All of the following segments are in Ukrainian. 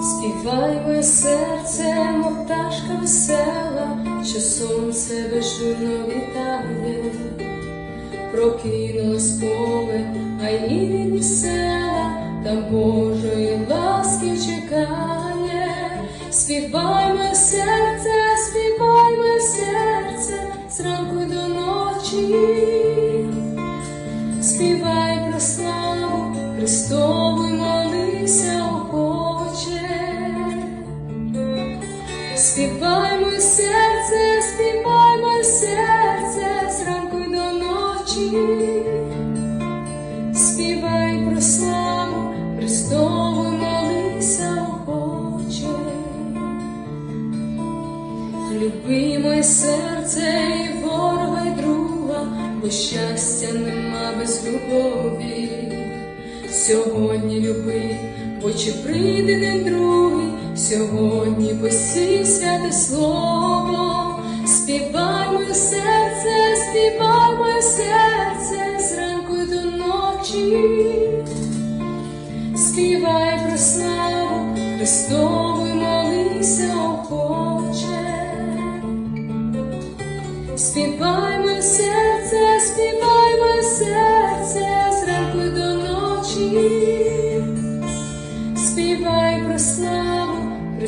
Співай моє серце, мов пташка весела, що сонце безжурно вітає, прокинулось поле, а й рідні села, там Божої ласки чекає. Співай моє серце, співай моє серце, зранку до ночі. Співай про славу Христову молися Співай моє серце, співай моє серце, зранку й до ночі. Співай про славу Христову молися охоче. Люби моє серце і ворога й друга, бо щастя нема без любові. Сьогодні люби, бо чи прийде день другий, сьогодні посій святе слово, співай моє серце, співай моє серце, зранку до ночі. Співай про славу Христову молися охоче. Співай моє серце, співай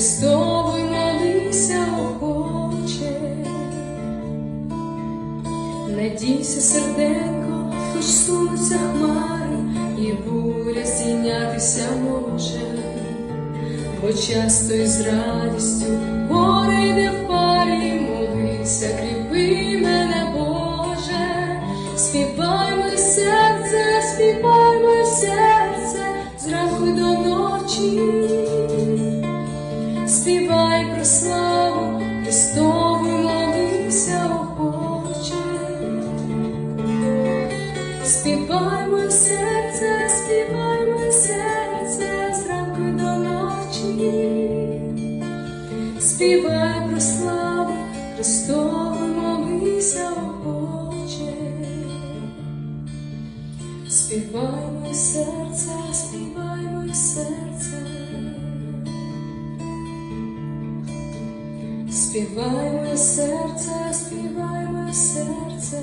Христову й молися охоче. Надійся, серденько, хоч сунуться хмари, і буря здійнятися може, бо часто із радістю горе йде в парі, молися, кріпи мене, Боже, співай моє серце, співай моє серце, зранку до ночі. Співай моє серце, співай моє серце, зранку до ночі. Співай про славу Христову, молися охоче. Співай моє серце, співай моє серце. Співай моє серце, співай моє серце.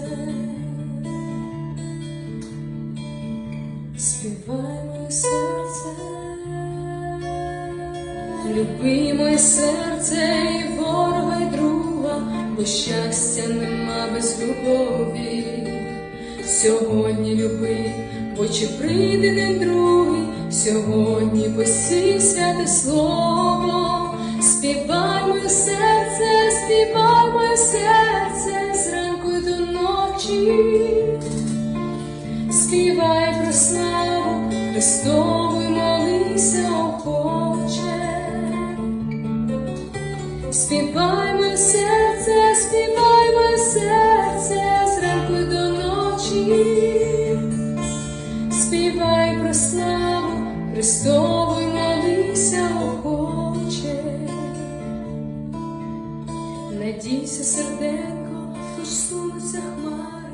Співай моє серце. Люби моє серце і ворога й друга, бо щастя нема без любові. Сьогодні люби, бо чи прийде день другий, сьогодні посій святе слово, співай моє серце, співай моє серце, Співаймо серце, співаймо серце зранку ранку до ночі, співай про славу Христову молися охоче, надійся, серденько, хто ж сунеться хмар.